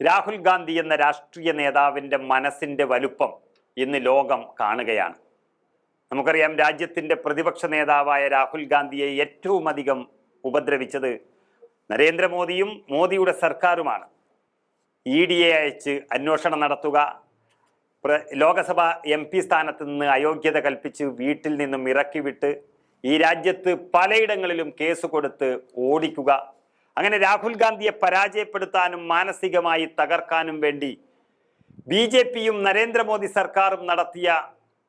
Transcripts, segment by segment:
രാഹുൽ ഗാന്ധി എന്ന രാഷ്ട്രീയ നേതാവിന്റെ മനസ്സിന്റെ വലുപ്പം ഇന്ന് ലോകം കാണുകയാണ്. നമുക്കറിയാം രാജ്യത്തിന്റെ പ്രതിപക്ഷ നേതാവായ രാഹുൽ ഗാന്ധിയെ ഏറ്റവും അധികം ഉപദ്രവിച്ചത് നരേന്ദ്രമോദിയും മോദിയുടെ സർക്കാരുമാണ്. ഇ ഡി എ അയച്ച് അന്വേഷണം നടത്തുക ലോകസഭ എം പി സ്ഥാനത്ത് നിന്ന് അയോഗ്യത കൽപ്പിച്ച് വീട്ടിൽ നിന്നും ഇറക്കിവിട്ട് ഈ രാജ്യത്ത് പലയിടങ്ങളിലും കേസ് കൊടുത്ത് ഓടിക്കുക അങ്ങനെ രാഹുൽ ഗാന്ധിയെ പരാജയപ്പെടുത്താനും മാനസികമായി തകർക്കാനും വേണ്ടി ബി ജെ പിയും നരേന്ദ്രമോദി സർക്കാരും നടത്തിയ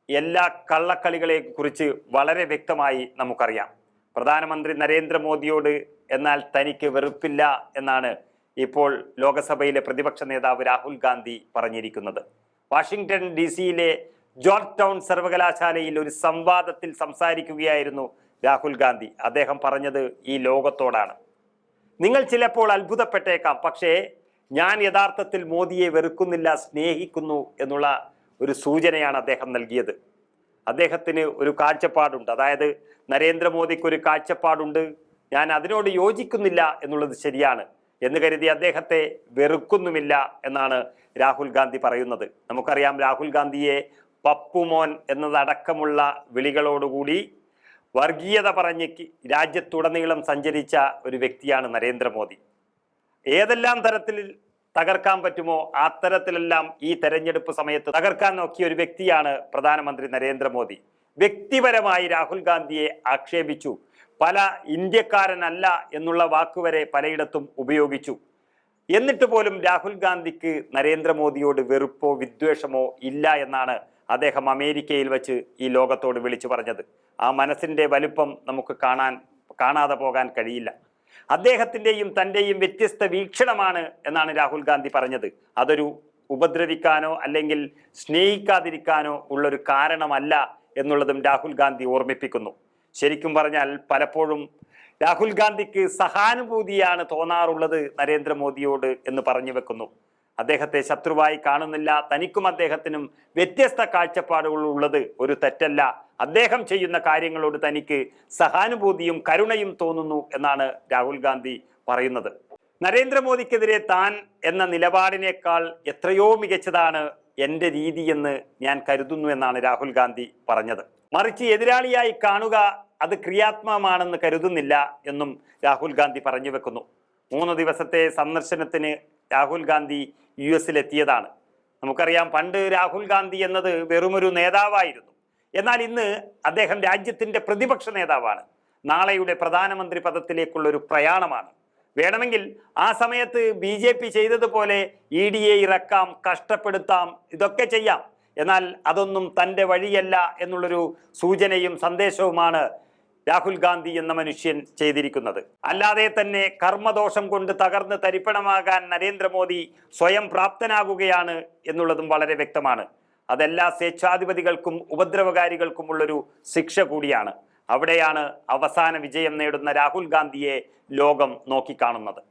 എല്ലാ കള്ളക്കളികളെ കുറിച്ച് വളരെ വ്യക്തമായി നമുക്കറിയാം. പ്രധാനമന്ത്രി നരേന്ദ്രമോദിയോട് എന്നാൽ തനിക്ക് വെറുപ്പില്ല എന്നാണ് ഇപ്പോൾ ലോകസഭയിലെ പ്രതിപക്ഷ നേതാവ് രാഹുൽ ഗാന്ധി പറഞ്ഞിരിക്കുന്നത്. വാഷിംഗ്ടൺ ഡി സിയിലെ ജോർജ് ടൗൺ സർവകലാശാലയിൽ ഒരു സംവാദത്തിൽ സംസാരിക്കുകയായിരുന്നു രാഹുൽ ഗാന്ധി. അദ്ദേഹം പറഞ്ഞത് ഈ ലോകത്തോടാണ്. നിങ്ങൾ ചിലപ്പോൾ അത്ഭുതപ്പെട്ടേക്കാം. പക്ഷേ ഞാൻ യഥാർത്ഥത്തിൽ മോദിയെ വെറുക്കുന്നില്ല സ്നേഹിക്കുന്നു എന്നുള്ള ഒരു സൂചനയാണ് അദ്ദേഹം നൽകിയത്. അദ്ദേഹത്തിന് ഒരു കാഴ്ചപ്പാടുണ്ട്. അതായത് നരേന്ദ്രമോദിക്ക് ഒരു കാഴ്ചപ്പാടുണ്ട്. ഞാൻ അതിനോട് യോജിക്കുന്നില്ല എന്നുള്ളത് ശരിയാണ്. എന്ന് കരുതി അദ്ദേഹത്തെ വെറുക്കുന്നുമില്ല എന്നാണ് രാഹുൽ ഗാന്ധി പറയുന്നത്. നമുക്കറിയാം രാഹുൽ ഗാന്ധിയെ പപ്പുമോൻ എന്നതടക്കമുള്ള വിളികളോടുകൂടി വർഗീയത പറഞ്ഞ് രാജ്യത്തുടനീളം സഞ്ചരിച്ച ഒരു വ്യക്തിയാണ് നരേന്ദ്രമോദി. ഏതെല്ലാം തരത്തിൽ തകർക്കാൻ പറ്റുമോ ആ തരത്തിലെല്ലാം ഈ തെരഞ്ഞെടുപ്പ് സമയത്ത് തകർക്കാൻ നോക്കിയ ഒരു വ്യക്തിയാണ് പ്രധാനമന്ത്രി നരേന്ദ്രമോദി. വ്യക്തിപരമായി രാഹുൽ ഗാന്ധിയെ ആക്ഷേപിച്ചു. പല ഇന്ത്യക്കാരനല്ല എന്നുള്ള വാക്കുവരെ പലയിടത്തും ഉപയോഗിച്ചു. എന്നിട്ട് പോലും രാഹുൽ ഗാന്ധിക്ക് നരേന്ദ്രമോദിയോട് വെറുപ്പോ വിദ്വേഷമോ ഇല്ല എന്നാണ് അദ്ദേഹം അമേരിക്കയിൽ വെച്ച് ഈ ലോകത്തോട് വിളിച്ചു പറഞ്ഞത്. ആ മനസ്സിന്റെ വലുപ്പം നമുക്ക് കാണാൻ കാണാതെ പോകാൻ കഴിയില്ല. അദ്ദേഹത്തിന്റെയും തന്റെയും വ്യത്യസ്ത വീക്ഷണമാണ് എന്നാണ് രാഹുൽ ഗാന്ധി പറഞ്ഞത്. അതൊരു ഉപദ്രവിക്കാനോ അല്ലെങ്കിൽ സ്നേഹിക്കാതിരിക്കാനോ ഉള്ളൊരു കാരണമല്ല എന്നുള്ളതും രാഹുൽ ഗാന്ധി ഓർമ്മിപ്പിക്കുന്നു. ശരിക്കും പറഞ്ഞാൽ പലപ്പോഴും രാഹുൽ ഗാന്ധിക്ക് സഹാനുഭൂതിയാണ് തോന്നാറുള്ളത് നരേന്ദ്രമോദിയോട് എന്ന് പറഞ്ഞു വെക്കുന്നു. അദ്ദേഹത്തെ ശത്രുവായി കാണുന്നില്ല. തനിക്കും അദ്ദേഹത്തിനും വ്യത്യസ്ത കാഴ്ചപ്പാടുകൾ ഉള്ളത് ഒരു തെറ്റല്ല. അദ്ദേഹം ചെയ്യുന്ന കാര്യങ്ങളോട് തനിക്ക് സഹാനുഭൂതിയും കരുണയും തോന്നുന്നു എന്നാണ് രാഹുൽ ഗാന്ധി പറയുന്നത്. നരേന്ദ്രമോദിക്കെതിരെ താൻ എന്ന നിലപാടിനേക്കാൾ എത്രയോ മികച്ചതാണ് എന്റെ രീതിയെന്ന് ഞാൻ കരുതുന്നു എന്നാണ് രാഹുൽ ഗാന്ധി പറഞ്ഞത്. മറിച്ച് എതിരാളിയായി കാണുക അത് ക്രിയാത്മകമാണെന്ന് കരുതുന്നില്ല എന്നും രാഹുൽ ഗാന്ധി പറഞ്ഞു വെക്കുന്നു. മൂന്ന് ദിവസത്തെ സന്ദർശനത്തിന് രാഹുൽ ഗാന്ധി യു എസിലെത്തിയതാണ് നമുക്കറിയാം പണ്ട് രാഹുൽ ഗാന്ധി എന്നത് വെറുമൊരു നേതാവായിരുന്നു. എന്നാൽ ഇന്ന് അദ്ദേഹം രാജ്യത്തിന്റെ പ്രതിപക്ഷ നേതാവാണ്. നാളെയുടെ പ്രധാനമന്ത്രി പദത്തിലേക്കുള്ള ഒരു പ്രയാണമാണ്. വേണമെങ്കിൽ ആ സമയത്ത് ബി ജെ പി ചെയ്തതുപോലെ ഇ ഡി എ ഇറക്കാം കഷ്ടപ്പെടുത്താം ഇതൊക്കെ ചെയ്യാം. എന്നാൽ അതൊന്നും തന്റെ വഴിയല്ല എന്നുള്ളൊരു സൂചനയും സന്ദേശവുമാണ് രാഹുൽ ഗാന്ധി എന്ന മനുഷ്യൻ ചെയ്തിരിക്കുന്നത്. അല്ലാതെ തന്നെ കർമ്മദോഷം കൊണ്ട് തകർന്ന് തരിപ്പണമാകാൻ നരേന്ദ്രമോദി സ്വയം പ്രാപ്തനാകുകയാണ് എന്നുള്ളതും വളരെ വ്യക്തമാണ്. അതെല്ലാ സ്വേച്ഛാധിപതികൾക്കും ഉപദ്രവകാരികൾക്കുമുള്ളൊരു ശിക്ഷ കൂടിയാണ്. അവിടെയാണ് അവസാന വിജയം നേടുന്ന രാഹുൽ ഗാന്ധിയെ ലോകം നോക്കിക്കാണുന്നത്.